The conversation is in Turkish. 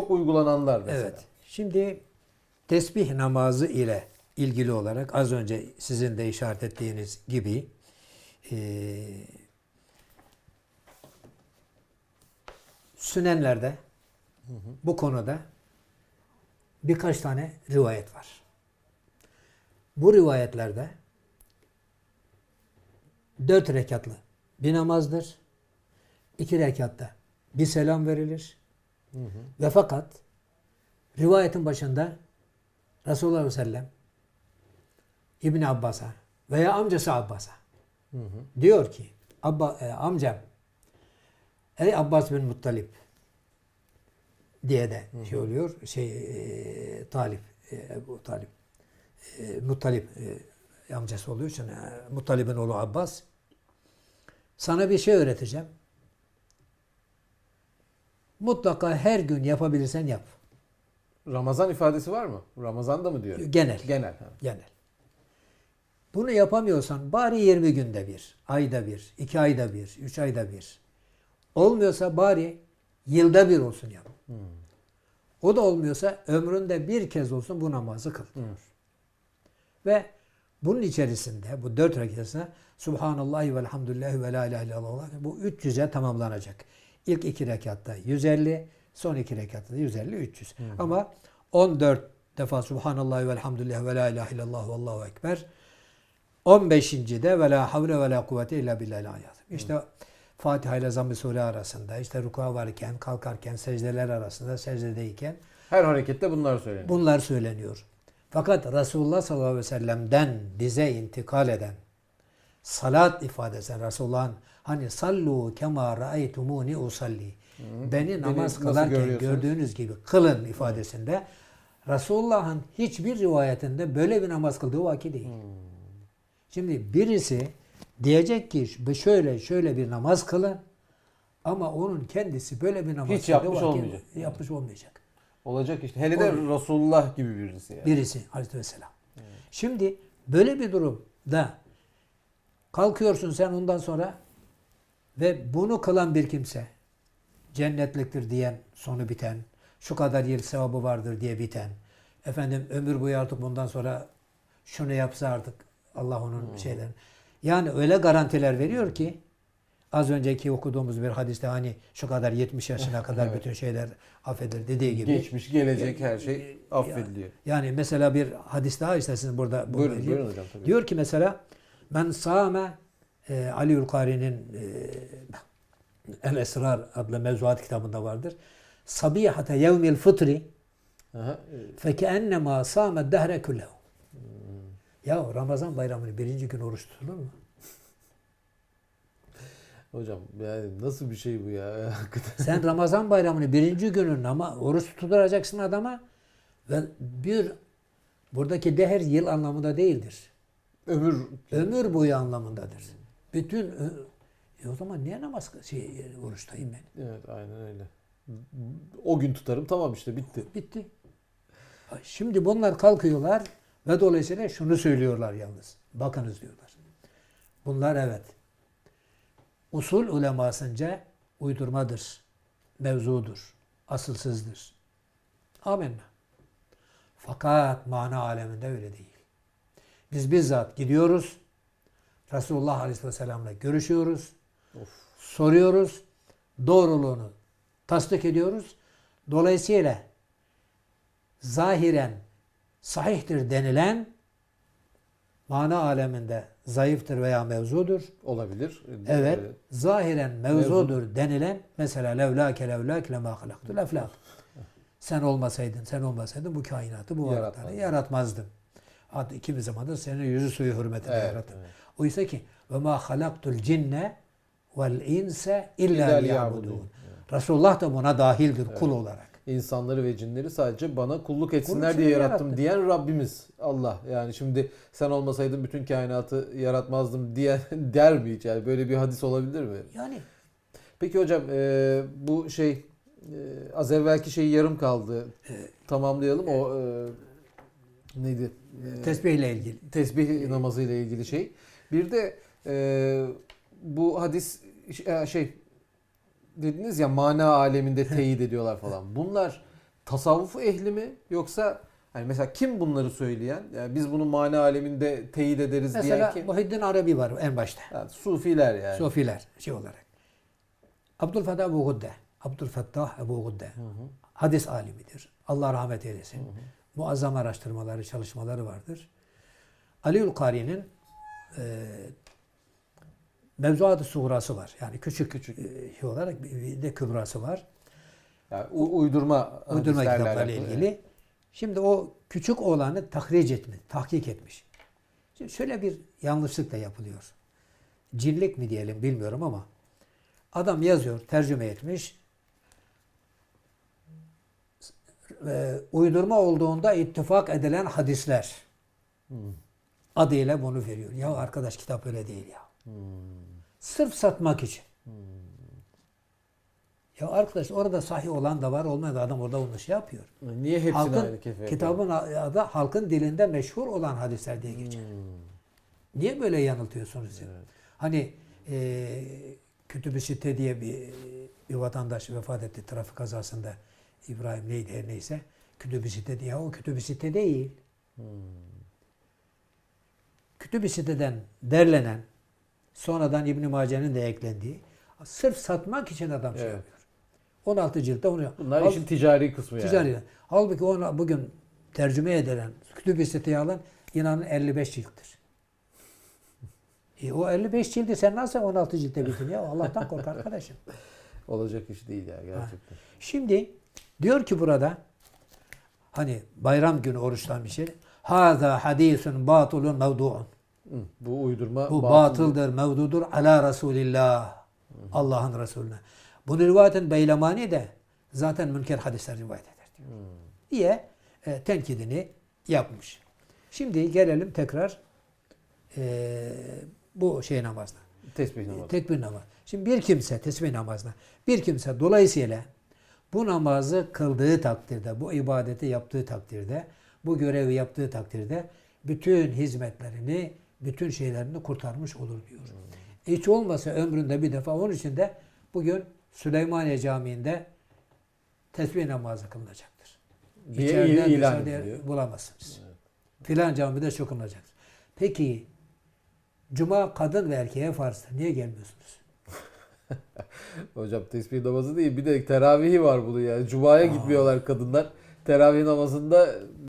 çok uygulananlar mesela. Evet. Şimdi tesbih namazı ile ilgili olarak az önce sizin de işaret ettiğiniz gibi eee Sünenlerde bu konuda birkaç tane rivayet var. Bu rivayetlerde dört rekatlı bir namazdır. İki rekatta bir selam verilir. Ve fakat rivayetin başında Resulullah ve sellem İbn Abbas'a veya amcası Abbas'a diyor ki Abba, e, amcam ey Abbas bin Muttalip diye de şey oluyor şey e, Talip e, bu Talip e, Muttalip e, amcası oluyor. İçin e, Muttalip'in oğlu Abbas. Sana bir şey öğreteceğim. Mutlaka her gün yapabilirsen yap. Ramazan ifadesi var mı? Ramazan da mı diyor? Genel. Genel. ha. Genel. Bunu yapamıyorsan bari 20 günde bir, ayda bir, iki ayda bir, üç ayda bir. Olmuyorsa bari yılda bir olsun yap. O da olmuyorsa ömründe bir kez olsun bu namazı kıl. Ve bunun içerisinde bu dört rekatına Subhanallah ve elhamdülillahi ve la ilahe illallah bu 300'e tamamlanacak. İlk iki rekatta 150, son iki rekatta da 150, 300. Ama 14 defa Subhanallah ve elhamdülillah ve la ilahe illallah ve allahu ekber. 15. de ve la havle ve la kuvvete illa billahil azim. İşte Fatiha ile Zamm-ı Sure arasında, işte rukuğa varken, kalkarken, secdeler arasında, secdedeyken Her harekette bunlar söyleniyor. Bunlar söyleniyor. Fakat Resulullah sallallahu aleyhi ve sellem'den bize intikal eden salat ifadesi Resulullah'ın hani sallu kema raeytumuni usalli. Beni namaz nasıl kılarken gördüğünüz gibi kılın ifadesinde Resulullah'ın hiçbir rivayetinde böyle bir namaz kıldığı vaki değil. Şimdi birisi diyecek ki şöyle şöyle bir namaz kılın ama onun kendisi böyle bir namaz Hiç yapmış olmayacak. Yapmış olmayacak. Olacak işte. Hele de Resulullah gibi birisi yani. Birisi aleyhisselam. Şimdi böyle bir durumda kalkıyorsun sen ondan sonra ve bunu kılan bir kimse cennetliktir diyen sonu biten, şu kadar yıl sevabı vardır diye biten, efendim ömür boyu artık bundan sonra şunu yapsa artık Allah onun şeylerini. Yani öyle garantiler veriyor ki az önceki okuduğumuz bir hadiste hani şu kadar 70 yaşına kadar Evet. bütün şeyler affedilir dediği gibi. Geçmiş, gelecek her şey affediliyor. Yani mesela bir hadis daha isterseniz burada. Buyurun, buyurun hocam. Tabii. Diyor ki mesela ben sâme e, Ali Ülkari'nin e, El Esrar adlı mevzuat kitabında vardır. Sabihate yevmil fıtri Aha, fekennema sâme dehre küllehu. Ya Ramazan bayramını birinci gün oruç tutulur mu? hocam yani nasıl bir şey bu ya? Sen Ramazan bayramını birinci günün ama oruç tutturacaksın adama ve bir buradaki deher yıl anlamında değildir. Ömür Ömür boyu anlamındadır. Bütün ö- e o zaman niye namaz şey oruçtayım ben? Evet aynen öyle. O gün tutarım tamam işte bitti. Bitti. Şimdi bunlar kalkıyorlar ve dolayısıyla şunu söylüyorlar yalnız. Bakınız diyorlar. Bunlar evet. Usul ulemasınca uydurmadır. Mevzudur. Asılsızdır. Amenna. Fakat mana aleminde öyle değil. Biz bizzat gidiyoruz. Resulullah Aleyhisselam'la görüşüyoruz. Soruyoruz. Doğruluğunu tasdik ediyoruz. Dolayısıyla zahiren sahihtir denilen mana aleminde zayıftır veya mevzudur. Olabilir. Evet. Ee, Zahiren mevzudur denilen mesela levlake levlake lema halaktul eflak. Sen olmasaydın, sen olmasaydın bu kainatı, bu varlıkları Yaratmazdın. Hatta kimi zamandır senin yüzü suyu hürmetine Evet, yarattım. evet. Oysa ki ve ma halaktul cinne vel inse illa liyabudun. Resulullah da buna dahildir kul olarak. insanları ve cinleri sadece bana kulluk etsinler diye yarattım yarattı. diyen Rabbimiz Allah. Yani şimdi sen olmasaydın bütün kainatı yaratmazdım diyen der mi hiç? Yani böyle bir hadis olabilir mi? Yani Peki hocam e, bu şey e, az evvelki şey yarım kaldı. Tamamlayalım o e, neydi? E, tesbihle ilgili. tesbih namazı ile ilgili şey. Bir de e, bu hadis e, şey dediniz ya mana aleminde teyit ediyorlar falan. Bunlar tasavvuf ehli mi yoksa hani mesela kim bunları söyleyen? Yani biz bunu mana aleminde teyit ederiz diyen Mesela kim? Muhiddin Arabi var en başta. Yani sufiler yani. Sofiler şey olarak. Abdülfettah Ebu Gudde. Abdülfettah Ebu Gudde. Hadis alimidir. Allah rahmet eylesin. Muazzam araştırmaları, çalışmaları vardır. Aliül Kari'nin e, Mevzuat-ı Suğrası var. Yani küçük küçük şey olarak bir de kübrası var. Yani u- uydurma Uydurma kitaplarla ilgili. Şimdi o küçük olanı tahric etmiş, tahkik etmiş. Şimdi şöyle bir yanlışlık da yapılıyor. Cinlik mi diyelim bilmiyorum ama adam yazıyor, tercüme etmiş. E, uydurma olduğunda ittifak edilen hadisler adıyla bunu veriyor. Ya arkadaş kitap öyle değil ya. Sırf satmak için. Ya arkadaş orada sahih olan da var olmayan da adam orada onu şey yapıyor. Niye hepsini Halkın, aynı kefe yapıyor? kitabın adı halkın dilinde meşhur olan hadisler diye geçer. Niye böyle yanıltıyorsunuz? siz? Hani e, Kütüb-i Sitte diye bir, bir vatandaş vefat etti trafik kazasında. İbrahim neydi her neyse. Kütüb-i Sitte diye. O Kütüb-i Sitte değil. Kütüb-i Sitte'den derlenen sonradan İbn Mace'nin de eklendiği sırf satmak için adam şey Evet. yapıyor. 16 ciltte onu Bunlar Hal- işin ticari kısmı yani. Ticari. Halbuki ona bugün tercüme edilen Kütüb-i Sitte'yi alan inanın 55 cilttir. E o 55 cildi sen nasıl 16 ciltte bitirdin ya? Allah'tan kork arkadaşım. Olacak iş değil ya gerçekten. Şimdi diyor ki burada hani bayram günü oruçtan bir şey. Hâzâ hadisun batulun mevdu'un. Bu uydurma Bu batıl. batıldır, mevdudur ala Resulillah. Allah'ın Resulüne. Bunu rivayetin Beylemani de zaten münker hadisler rivayet eder diyor. Diye e, tenkidini yapmış. Şimdi gelelim tekrar e, bu şey namazına. Tesbih namazı. Tekbir namazı. Şimdi bir kimse tesbih namazına bir kimse dolayısıyla bu namazı kıldığı takdirde, bu ibadeti yaptığı takdirde, bu görevi yaptığı takdirde bütün hizmetlerini, bütün şeylerini kurtarmış olur diyor. Hiç olmasa ömründe bir defa onun için de bugün Süleymaniye Camii'nde tesbih namazı kılınacaktır. diye İçeride ilan ediliyor. bulamazsınız. Filan camide çok kılınacaktır. Peki Cuma kadın ve erkeğe farzdır. Niye gelmiyorsunuz? Hocam tesbih namazı değil bir de teravihi var bunun yani. Cuma'ya gitmiyorlar kadınlar. Teravih namazında